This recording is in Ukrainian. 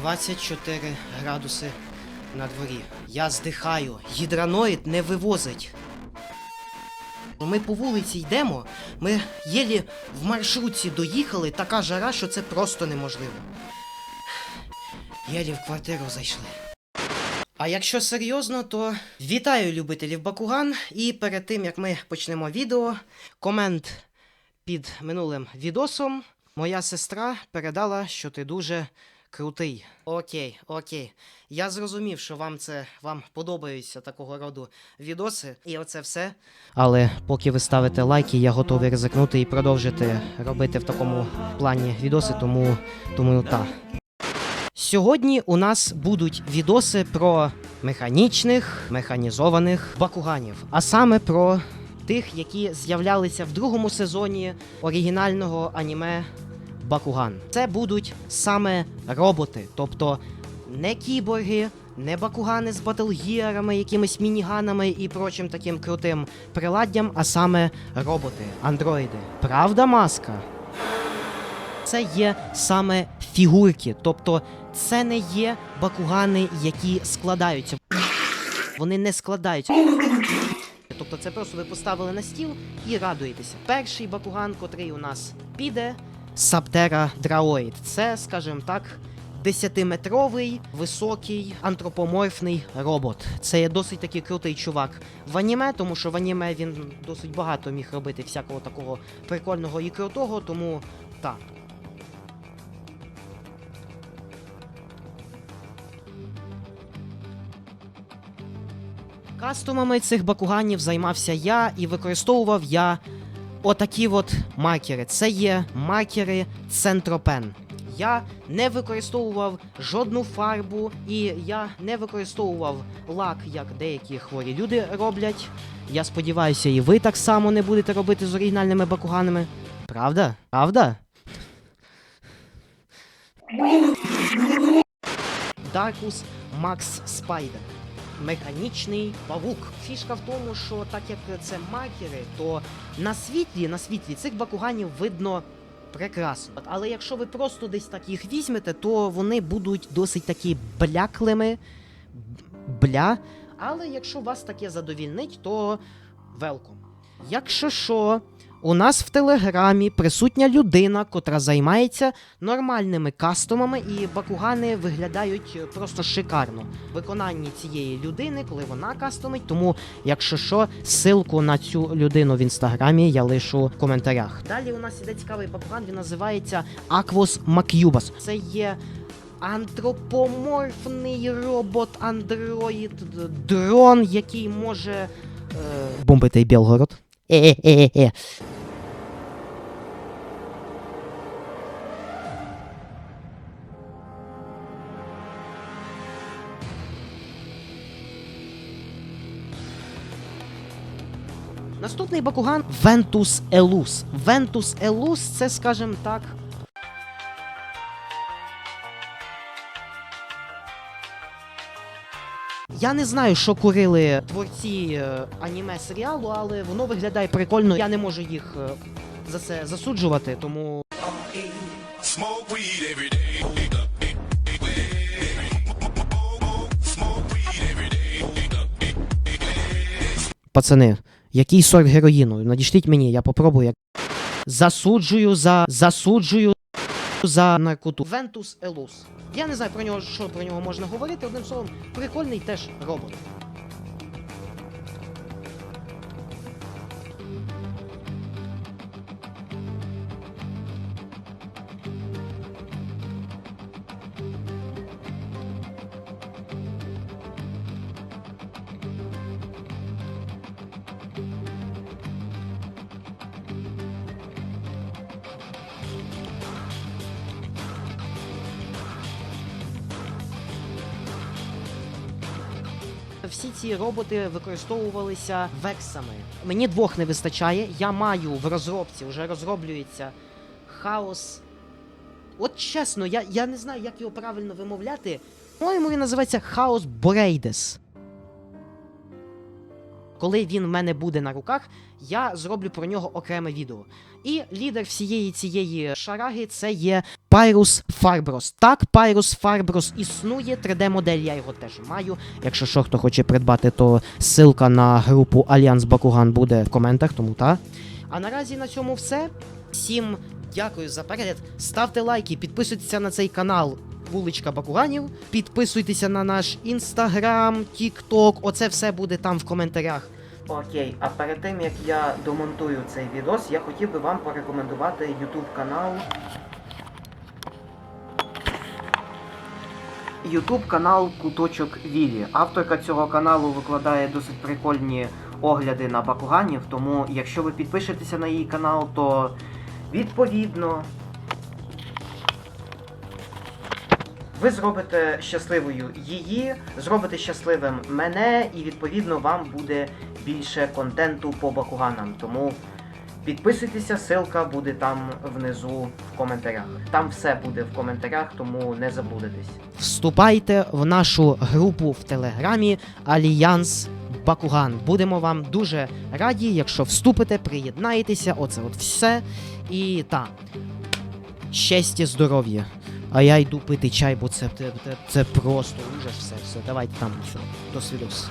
24 градуси на дворі. Я здихаю. Гідраноїд не вивозить. Ми по вулиці йдемо, ми єлі в маршрутці доїхали, така жара, що це просто неможливо. Єлі в квартиру зайшли. А якщо серйозно, то вітаю любителів Бакуган. І перед тим як ми почнемо відео, комент під минулим відосом. Моя сестра передала, що ти дуже крутий. Окей, окей. Я зрозумів, що вам це вам подобаються такого роду відоси, і оце все. Але поки ви ставите лайки, я готовий ризикнути і продовжити робити в такому плані відоси, тому тому так. Сьогодні у нас будуть відоси про механічних, механізованих бакуганів, а саме про тих, які з'являлися в другому сезоні оригінального аніме Бакуган. Це будуть саме роботи, тобто не кіборги, не бакугани з батлгіарами, якимись мініганами і прочим таким крутим приладдям, а саме роботи, андроїди. Правда, маска? Це є саме фігурки, тобто це не є бакугани, які складаються. Вони не складаються. Тобто це просто ви поставили на стіл і радуєтеся. Перший бакуган, котрий у нас піде, Саптера Драоїд. Це, скажімо так, 10-метровий високий антропоморфний робот. Це є досить такий крутий чувак в аніме, тому що в аніме він досить багато міг робити всякого такого прикольного і крутого, тому так. Кастомами цих бакуганів займався я і використовував я отакі от маркери. Це є маркери Центропен. Я не використовував жодну фарбу, і я не використовував лак, як деякі хворі люди роблять. Я сподіваюся, і ви так само не будете робити з оригінальними бакуганами. Правда? Правда? Даркус Макс Спайдер. Механічний павук. Фішка в тому, що так як це маркери, то на світлі, на світлі цих бакуганів видно прекрасно. Але якщо ви просто десь так їх візьмете, то вони будуть досить такі бляклими. Бля. Але якщо вас таке задовільнить, то велком. Якщо що, у нас в телеграмі присутня людина, котра займається нормальними кастомами, і бакугани виглядають е, просто шикарно. в Виконанні цієї людини, коли вона кастомить. Тому, якщо що, ссылку на цю людину в інстаграмі я лишу в коментарях. Далі у нас іде цікавий бакуган, він називається Aquos Macubus. Це є. Антропоморфний робот андроїд дрон, який може е, бомбити Білгород. Е-е-е-е. Наступний бакуган Ventus Elus. Ventus Elus це, скажімо так. Я не знаю, що курили творці е, аніме серіалу, але воно виглядає прикольно. Я не можу їх е, за це засуджувати, тому пацани, який сорт героїну? Надішліть мені, я попробую. Як... Засуджую за. Засуджую за наркоту. Вентус Елус. Я не знаю про нього, що про нього можна говорити. Одним словом, прикольний теж робот. Всі ці роботи використовувалися вексами. Мені двох не вистачає. Я маю в розробці, вже розроблюється хаос. От чесно, я, я не знаю, як його правильно вимовляти. По-моєму, він називається Хаос Борейдес. коли він в мене буде на руках, я зроблю про нього окреме відео. І лідер всієї цієї шараги це є Pyrus Farbros. Так, Pyrus Farbros існує, 3D-модель я його теж маю. Якщо що, хто хоче придбати, то ссылка на групу Альянс Бакуган буде в коментах, тому та. А наразі на цьому все. Всім дякую за перегляд. Ставте лайки, підписуйтеся на цей канал. Вуличка Бакуганів. Підписуйтеся на наш інстаграм, тікток. Оце все буде там в коментарях. Окей, а перед тим як я домонтую цей відос, я хотів би вам порекомендувати YouTube канал. YouTube канал Куточок Вілі. Авторка цього каналу викладає досить прикольні огляди на бакуганів, тому якщо ви підпишетеся на її канал, то відповідно ви зробите щасливою її, зробите щасливим мене, і відповідно вам буде більше контенту по бакуганам. Тому підписуйтеся, ссылка буде там внизу в коментарях. Там все буде в коментарях, тому не заблудитесь. Вступайте в нашу групу в телеграмі Альянс Бакуган. Будемо вам дуже раді, якщо вступите, приєднаєтеся. Оце от все. І так. Щастя, здоров'я. А я йду пити чай, бо це, це, це просто ужас все. все. Давайте там все. До свідос.